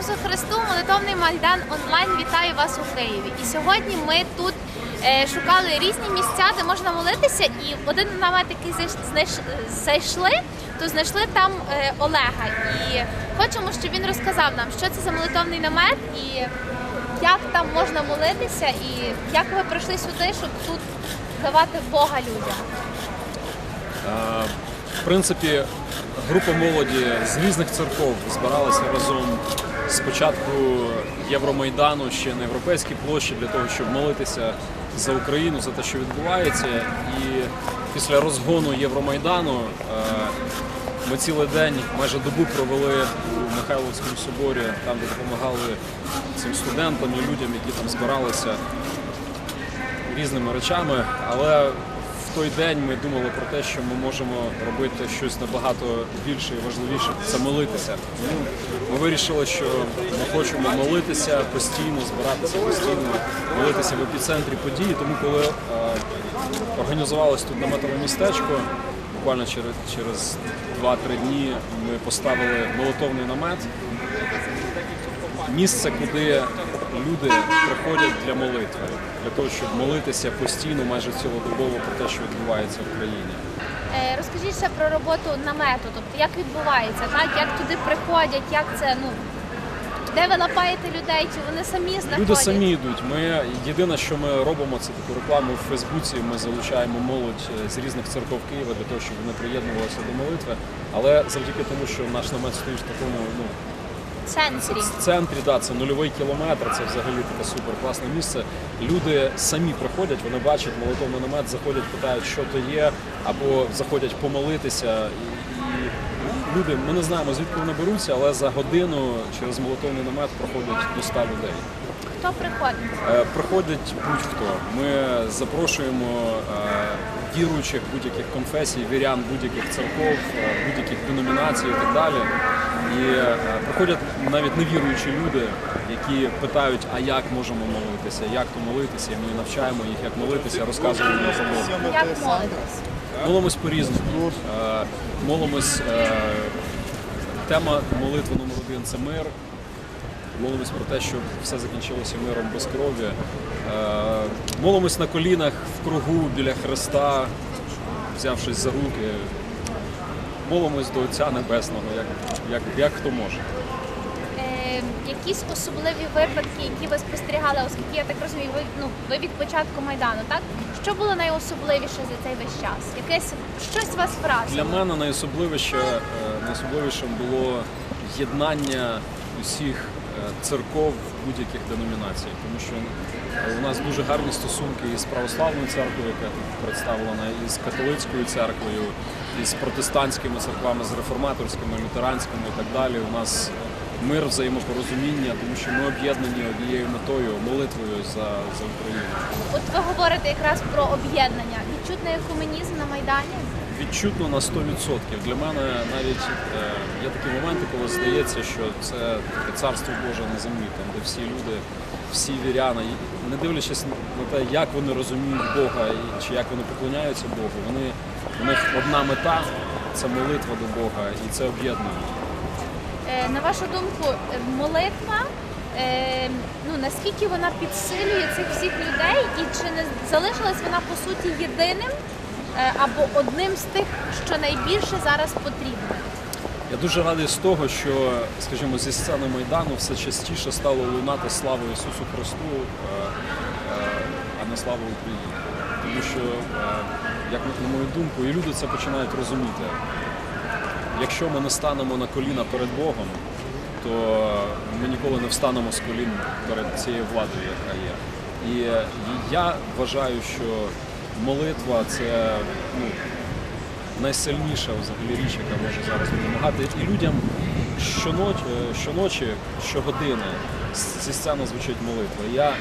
Ісусу Христу! Молитовний Майдан онлайн вітає вас у Києві. І сьогодні ми тут е, шукали різні місця, де можна молитися. І один намет, який зайшли, то знайшли там е, Олега. І хочемо, щоб він розказав нам, що це за молитовний намет і як там можна молитися, і як ви прийшли сюди, щоб тут давати Бога людям. Е, В принципі, група молоді з різних церков збиралася разом з початку Євромайдану ще на європейській площі для того, щоб молитися за Україну, за те, що відбувається. І після розгону Євромайдану е, ми цілий день, майже добу провели у Михайловському соборі, там де допомагали цим студентам і людям, які там збиралися різними речами, але той день ми думали про те, що ми можемо робити щось набагато більше і важливіше це молитися. Ми вирішили, що ми хочемо молитися постійно, збиратися постійно, молитися в епіцентрі події. Тому коли е, організувалось тут наметове містечко, буквально через, через 2-3 дні ми поставили молитовний намет місце, куди люди приходять для молитви, для того, щоб молитися постійно, майже цілодобово про те, що відбувається в країні. Е, Розкажіть ще про роботу намету, тобто як відбувається, так? як туди приходять, як це, ну, де ви лапаєте людей, чи вони самі знаходять? Люди самі йдуть. Ми єдине, що ми робимо, це таку рекламу в Фейсбуці. Ми залучаємо молодь е, з різних церков Києва для того, щоб вони приєднувалися до молитви. Але завдяки тому, що наш намет стоїть в такому ну Центрі. в центрі, да, це нульовий кілометр, це взагалі таке супер класне місце. Люди самі приходять, вони бачать молитовний намет, заходять, питають, що то є, або заходять помолитися. І, і люди, ми не знаємо, звідки вони беруться, але за годину через молитовний намет проходять до 100 людей. Хто приходить? Е, Приходить будь-хто. Ми запрошуємо е, віруючих будь-яких конфесій, вірян будь-яких церков, е, будь-яких деномінацій і так далі. І е, приходять навіть невіруючі люди, які питають, а як можемо молитися, як то молитися. І Ми навчаємо їх, як молитися, розказуємо їм Бога. Як? Молимось по-різному. Е, Молимось. е, Тема молитви номер один це мир. Молимось про те, щоб все закінчилося миром без крові. Е, Молимось на колінах в кругу біля Христа, взявшись за руки. Молимось до Отця Небесного, як, як, як хто може. Е, якісь особливі випадки, які ви спостерігали, оскільки я так розумію, ви, ну, ви від початку Майдану, так? Що було найособливіше за цей весь час? Якесь щось вас Для мене найособливіше, е, найособливішим було єднання усіх церков будь-яких деномінацій, тому що у нас дуже гарні стосунки із православною церквою, яка тут представлена, із католицькою церквою, із протестантськими церквами, з реформаторськими, лютеранськими і так далі. У нас мир, взаємопорозуміння, тому що ми об'єднані однією метою, молитвою за, за Україну. От ви говорите якраз про об'єднання. Відчутний екуменізм на Майдані? Відчутно на 100%. Для мене навіть е, є такі моменти, коли здається, що це таке царство Боже на землі, там де всі люди, всі віряни, не дивлячись на те, як вони розуміють Бога і чи як вони поклоняються Богу, вони у них одна мета це молитва до Бога, і це об'єднує. Е, На вашу думку, молитва, е, ну наскільки вона підсилює цих всіх людей, і чи не залишилась вона по суті єдиним або одним з тих, що найбільше зараз потрібно? Я дуже радий з того, що, скажімо, зі сцени Майдану все частіше стало лунати слава Ісусу Христу, е, е, а не слава Україні. Тому що, е, як на мою думку, і люди це починають розуміти. Якщо ми не станемо на коліна перед Богом, то ми ніколи не встанемо з колін перед цією владою, яка є. І е, я вважаю, що молитва це ну, найсильніша взагалі річ, яка може зараз допомагати. І людям щоночі, щоночі щогодини зі сцени звучить молитва. Я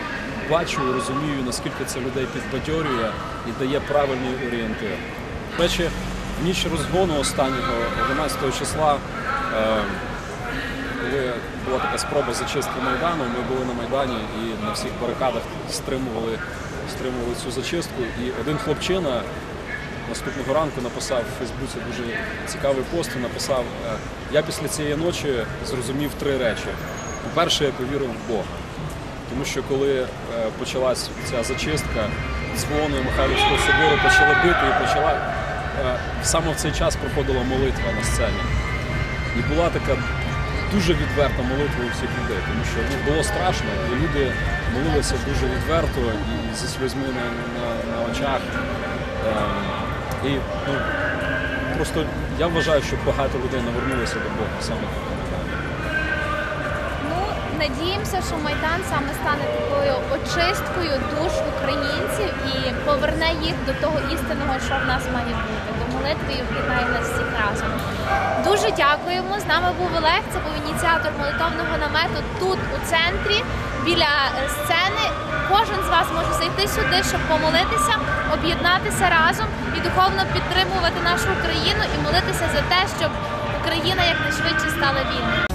бачу і розумію, наскільки це людей підбадьорює і дає правильний орієнтир. До речі, в ніч розгону останнього 11 числа. Е, коли була така спроба зачистки Майдану, ми були на Майдані і на всіх барикадах стримували, стримували цю зачистку. І один хлопчина наступного ранку написав в Фейсбуці дуже цікавий пост і написав: е, Я після цієї ночі зрозумів три речі. По-перше, я повірив в Бога. Тому що коли е, почалась ця зачистка, дзвони Михайлівського собору почали бити і почала е, саме в цей час проходила молитва на сцені. І була така дуже відверта молитва у всіх людей, тому що ну, було страшно, і люди молилися дуже відверто і зі сльозьми на, на, на очах. Е, і ну, просто я вважаю, що багато людей навернулися до Бога саме. Ну, надіємося, що Майдан саме стане такою очисткою душ українців і поверне їх до того істинного, що в нас має бути, до молитви і об'єднає нас всіх разом. Дуже дякуємо. З нами був Олег, це був ініціатор молитовного намету тут, у центрі, біля е, сцени. Кожен з вас може зайти сюди, щоб помолитися, об'єднатися разом і духовно підтримувати нашу Україну і молитися за те, щоб Україна якнайшвидше стала вільною.